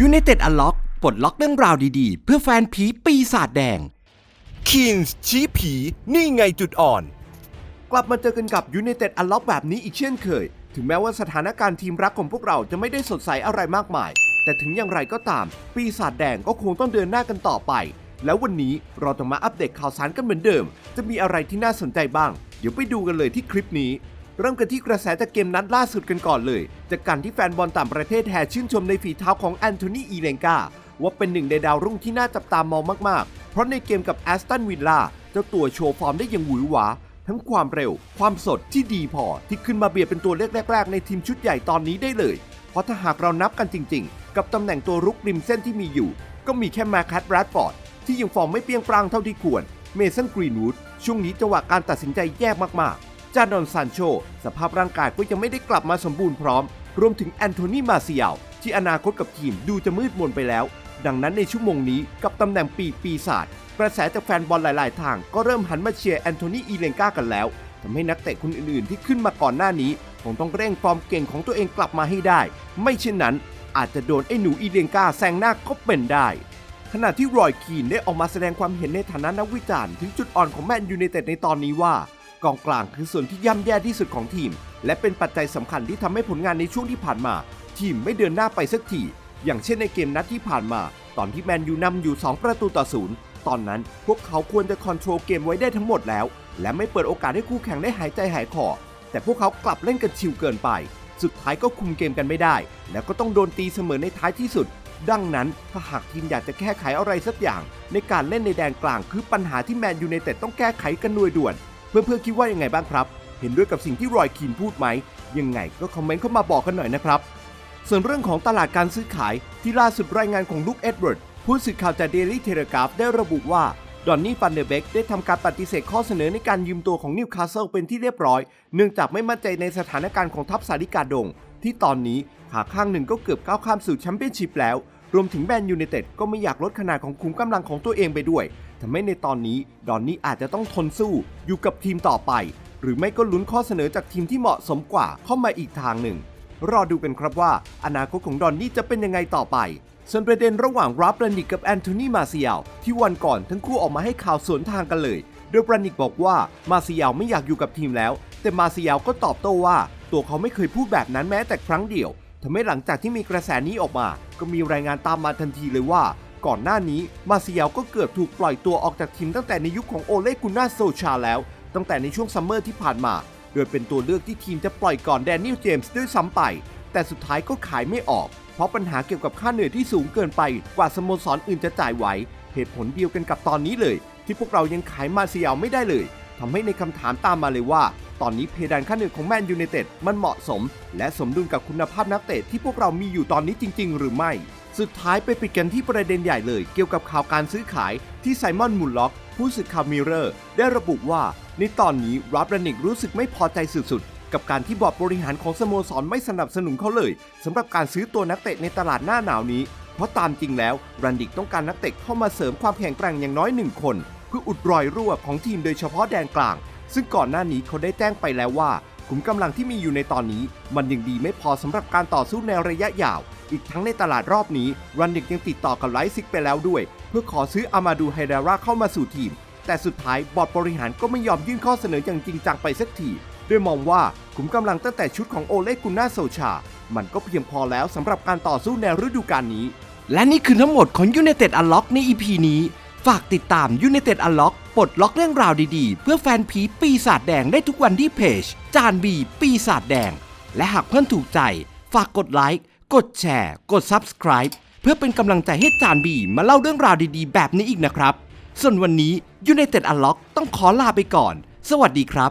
ยู i นเต็ดอัลล็อกปลดล็อกเรื่องราวดีๆ เพื่อแฟนผีปีศาจแดง คีนส์ชี้ผีนี่ไงจุดอ่อน กลับมาเจอกันกับ United Unlock แบบนี้อีกเช่นเคย ถึงแม้ว่าสถานการณ์ทีมรักของพวกเราจะไม่ได้สดใสอะไรมากมาย แต่ถึงอย่างไรก็ตาม ปีศาจแดงก็คงต้องเดินหน้ากันต่อไป แล้ววันนี้เราจะมาอัปเดตข่าวสารกันเหมือนเดิม จะมีอะไรที่น่าสนใจบ้าง เดี๋ยวไปดูกันเลยที่คลิปนี้ เริ่มกันที่กระแสจากเกมนัดล่าสุดกันก่อนเลย จากการที่แฟนบอลต่างประเทศแห่ชื่นชมในฝีเท้าของแอนโทนีอีเลงกาว่าเป็นหนึ่งในดาวรุ่งที่น่าจับตามองมาก ๆ เพราะในเกมกับแอสตันวิลล่าเจ้าตัวโชว์ฟอร์มได้อย่างหวือหวา ทั้งความเร็ว ความสดที่ดีพอ ที่ขึ้นมาเบียดเป็นตัวเลือกแรก ๆ ในทีมชุดใหญ่ตอนนี้ได้เลย เพราะถ้าหากเรานับกันจริง ๆ กับตำแหน่งตัวรุกริมเส้นที่มีอยู่ ก็มีแค่มาคัตแรดฟอร์ดที่ยังฟอร์มไม่เปรียงปร้างเท่าที่ควร เมสันกรีนวูดช่วงนี้จังหวะการตัดสินใจแย่มากๆ จาดอนซานโช สภาพร่างกายก็ยังไม่ได้กลับมาสมบูรณ์พร้อม รวมถึงแอนโทนีมาเซียลที่อนาคตกับทีมดูจะมืดมนไปแล้ว ดังนั้นในชั่วโมงนี้กับตำแหน่งปีปีศาจกระแสจากแฟนบอลหลาย ๆ ทางก็เริ่มหันมาเชียร์แอนโทนีอีเลงกากันแล้วทำให้นักเตะคนอื่น ๆ ที่ขึ้นมาก่อนหน้านี้คงต้องเร่งฟอร์มเก่งของตัวเองกลับมาให้ได้ ไม่เช่นนั้นอาจจะโดนไอ้หนูอีเลงกาแซงหน้าก็เป็นได้ขณะที่รอยคีนได้ออกมาแสดงความเห็นในฐานะนักวิจารณ์ถึงจุดอ่อนของแมนยูไนเต็ดในตอนนี้ว่า กองกลางคือส่วนที่ย่ำแย่ที่สุดของทีม และเป็นปัจจัยสำคัญที่ทำให้ผลงานในช่วงที่ผ่านมา ทีมไม่เดินหน้าไปสักที อย่างเช่นในเกมนัดที่ผ่านมา ตอนที่แมนยูนำอยู่ 2 ประตูต่อศูนย์ตอนนั้นพวกเขาควรจะคอนโทรลเกมไว้ได้ทั้งหมดแล้ว และไม่เปิดโอกาสให้คู่แข่งได้หายใจหายคอแต่พวกเขากลับเล่นกันชิวเกินไป สุดท้ายก็คุมเกมกันไม่ได้ แล้วก็ต้องโดนตีเสมอในท้ายที่สุด ดังนั้นถ้าหากทีมอยากจะแก้ไขอะไรสักอย่าง ในการเล่นในแดนกลางคือปัญหาที่แมนยูไนเต็ดต้องแก้ไขกันหน่วยด่วน เพื่อนๆคิดว่ายังไงบ้างครับ เห็นด้วยกับสิ่งที่รอยคีนพูดไหม ยังไงก็คอมเมนต์เข้ามาบอกกันหน่อยนะครับ ส่วนเรื่องของตลาดการซื้อขายที่ล่าสุดรายงานของลุคเอ็ดเวิร์ดผู้สื่อข่าวจากเดลี่เทเลกราฟได้ระบุว่าดอนนี่ฟันเดอร์เบกได้ทำการปฏิเสธข้อเสนอในการยืมตัวของนิวคาสเซิลเป็นที่เรียบร้อย เนื่องจากไม่มั่นใจในสถานการณ์ของทัพสาริกาดง ที่ตอนนี้ขาข้างหนึ่งก็เกือบก้าวข้ามสู่แชมเปี้ยนชิพแล้ว รวมถึงแมนยูไนเต็ดก็ไม่อยากลดขนาดของคุมกำลังของตัวเองไปด้วยทำให้ในตอนนี้ดอนนี่อาจจะต้องทนสู้อยู่กับทีมต่อไป หรือไม่ก็ลุ้นข้อเสนอจากทีมที่เหมาะสมกว่าเข้ามาอีกทางหนึ่ง รอดูกันครับว่า อนาคตของดอนนี่จะเป็นยังไงต่อไป ส่วนประเด็นระหว่างรับรันิกกับแอนโทนีมาเซียลที่วันก่อนทั้งคู่ออกมาให้ข่าวสวนทางกันเลย โดยรันิกบอกว่ามาเซียลไม่อยากอยู่กับทีมแล้ว แต่มาเซียลก็ตอบโต้ว่า ตัวเขาไม่เคยพูดแบบนั้นแม้แต่ครั้งเดียว ทำให้หลังจากที่มีกระแสนี้ออกมา ก็มีรายงานตามมาทันทีเลยว่า ก่อนหน้านี้มาเซียลก็เกือบถูกปล่อยตัวออกจากทีมตั้งแต่ในยุคของโอเลกุน่าโซชาแล้ว ตั้งแต่ในช่วงซัมเมอร์ที่ผ่านมา โดยเป็นตัวเลือกที่ทีมจะปล่อยก่อนแดเนียลเจมส์ด้วยซ้ำไป แต่สุดท้ายก็ขายไม่ออก เพราะปัญหาเกี่ยวกับค่าเหนื่อยที่สูงเกินไปกว่าสโมสรอื่นจะจ่ายไหวเหตุผลเดียวกันกับตอนนี้เลย ที่พวกเรายังขายมาเซียลไม่ได้เลยทำให้ในคำถามตามมาเลยว่า ตอนนี้เพดานค่าเหนื่อยของแมนยูไนเต็ดมันเหมาะสม และสมดุลกับคุณภาพนักเตะที่พวกเรามีอยู่ตอนนี้จริง ๆ หรือไม่ สุดท้ายไปปิดกันที่ประเด็นใหญ่เลยเกี่ยวกับข่าวการซื้อขายที่ไซมอนมุลล็อก ผู้สื่อข่าวมิเรอร์ ได้ระบุว่าในตอนนี้รับรันิกรู้สึกไม่พอใจสุดๆกับการที่บอร์ดบริหารของสโมสรไม่สนับสนุนเขาเลยสำหรับการซื้อตัวนักเตะในตลาดหน้าหนาวนี้ เพราะตามจริงแล้วรันดิกต้องการนักเตะเข้ามาเสริมความแข็งแกร่งอย่างน้อยหนึ่งคน เพื่ออุดรอยรั่วของทีมโดยเฉพาะแดนกลาง ซึ่งก่อนหน้านี้เขาได้แจ้งไปแล้วว่าขุมกำลังที่มีอยู่ในตอนนี้ มันยังดีไม่พอสำหรับการต่อสู้ในระยะยาว อีกทั้งในตลาดรอบนี้รันดิกยังติดต่อกับไลซิกไปแล้วด้วย เพื่อขอซื้ออามาดูไฮเดราเข้ามาสู่ทีม แต่สุดท้ายบอร์ดบริหารก็ไม่ยอมยื่นข้อเสนออย่างจริงจังไปสักทีโดยมองว่าขุมกำลังตั้งแต่ชุดของโอเลกุน่าโซชา มันก็เพียงพอแล้วสำหรับการต่อสู้ในฤดูกาลนี้ และนี่คือทั้งหมดของ United Unlock ใน EP นี้ ฝากติดตาม United Unlock ปลดล็อกเรื่องราวดีๆ เพื่อแฟนผีปีศาจแดงได้ทุกวันที่เพจ จานบีปีศาจแดง และหากเพื่อนถูกใจ ฝากกดไลค์ กดแชร์ กด Subscribe เพื่อเป็นกำลังใจให้จานบีมาเล่าเรื่องราวดีๆ แบบนี้อีกนะครับ ส่วนวันนี้ United Unlock ต้องขอลาไปก่อน สวัสดีครับ